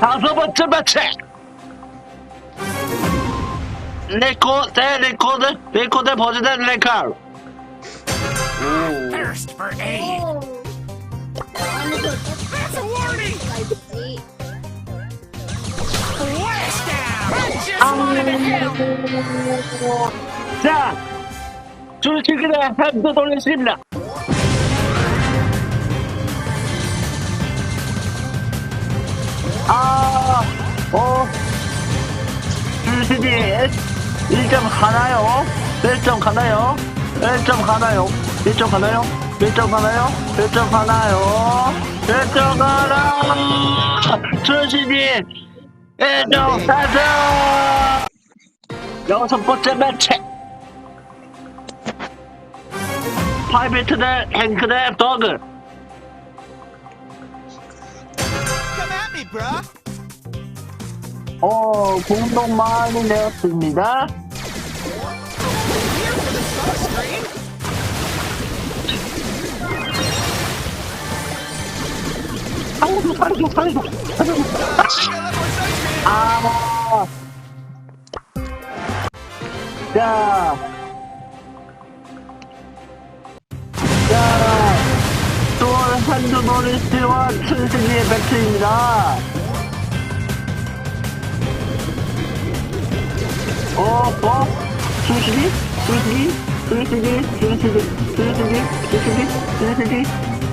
Hazabacı maçı. Neko te neko de neko de poziden lekar. Thirst for aid. That's a warning. Blast down. Just wanted help. Sen. Şunu çıkın da hem de dolayısıyla. 아, 어, 줄치기 1점 가나요? 1점 가나요? 1점 가나요? 1점 가나요? 1점 가나요? 1점 가나요? 1점 가나! 줄치기 1점 사점! 여섯 번째 매치! 파이비트 대 행크 대 더그 bruh. 어, 공동 많이 내었습니다. Here for the smoke screen. 살려줘, 살려줘, 살려줘, 살려줘. Gotta let more sunscreen. 아, 자, 자, 또 한두 노리스와 춘승이의 배틀입니다. 어, 어, 춘승이, 춘승이, 춘승이, 춘승이, 춘승이, 춘승이, 춘승이,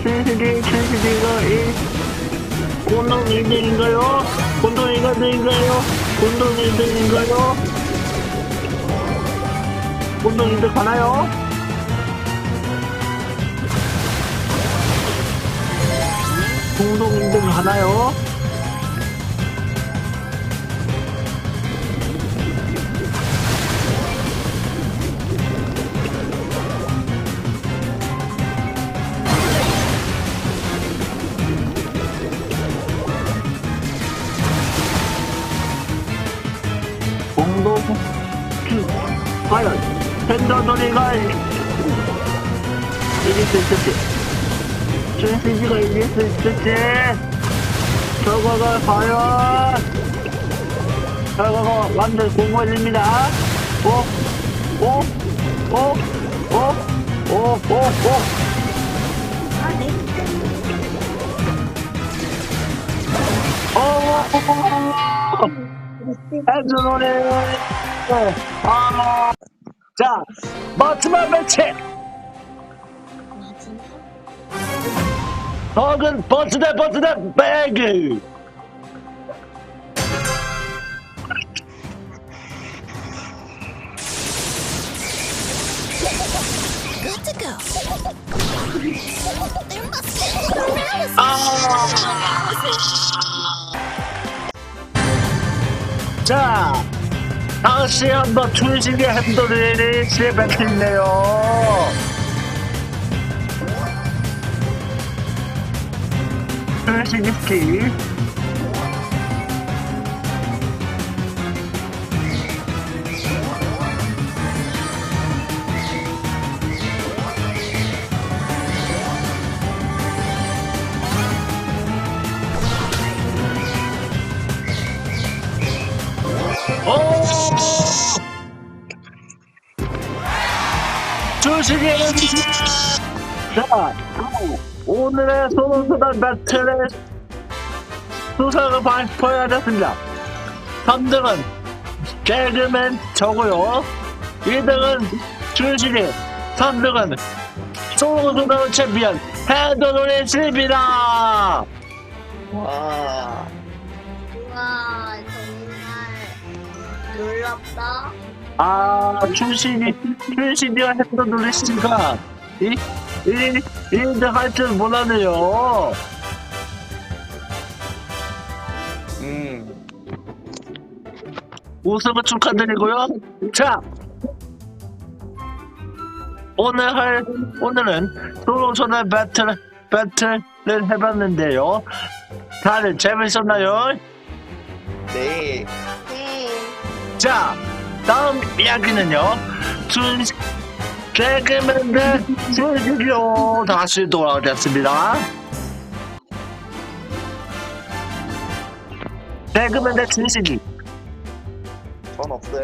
춘승이, 춘승이가 이 공동 1등인가요? 공동 1등인가요? 공동 1등인가요? 공동 1등 가나요? 공동 1등 가나요? 공동 주 과연 펜더놀이가 이길 수 있을지 준시지가 이길 수 있을지 결과가 과연 결과가 완전 공무원입니다 오? 오? 오? 오? 오? 오? 오? 아 네. 오! 펜더놀이 아, 자 마지막 매치. 덕은 버스대 버스대 배그 Good to go. there must be paralysis. 자 다시 한번 출신의 핸들을 시작했네요 наши листки. Слушай, я... Так, 오! 오늘의 소원수단 배틀의 수상을 발표해야 됐습니다. 3등은 개그맨 저고요. 2등은 주식이, 3등은 소원수단 챔피언 헤드노리스입니다. 와. 우와 정말 놀랍다. 아, 출신이, 출신이와 했던 노리씨가, 이, 이, 1등 할줄 몰랐네요. 음. 우승을 축하드리고요. 자, 오늘 할, 오늘은 소로전의 배틀, 배틀을 해봤는데요. 다들 재밌었나요? 네. 네. 자, 다음 이야기는요. 준 개그맨들 스튜디오 다시 돌아오겠습니다. 배그맨의 진실이 전 없어요.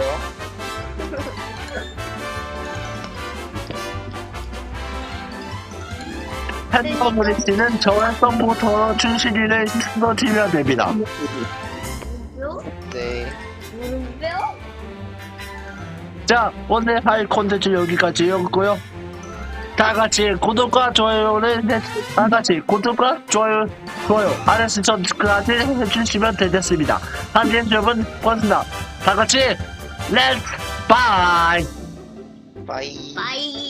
팬더블리 씨는 저의 썸부터 춘실이를 쓰러지면 됩니다. 자, 오늘 할 콘텐츠 여기까지였고요. 다 같이 구독과 좋아요를 해, 다 같이 구독과 좋아요, 좋아요, RS 전까지 해주시면 되겠습니다. 함께 여러분 고맙습니다. 다 같이 렛츠 바이! 바이. 바이.